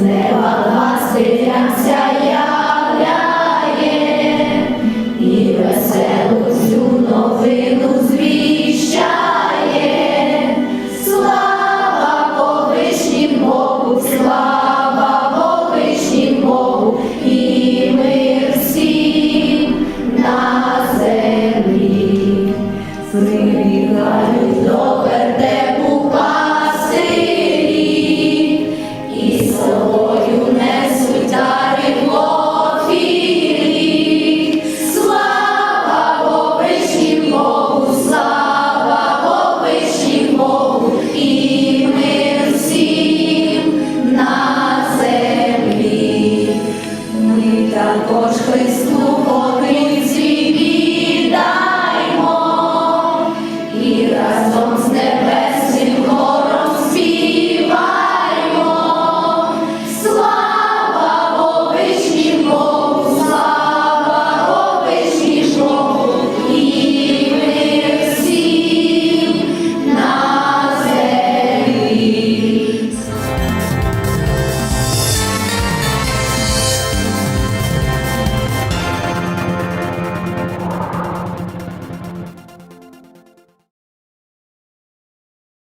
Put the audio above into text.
з неба ластиням являє і веселу всю новину звіщає, слава повишнім Богу, слава повишнім Богу і мир всім на землі.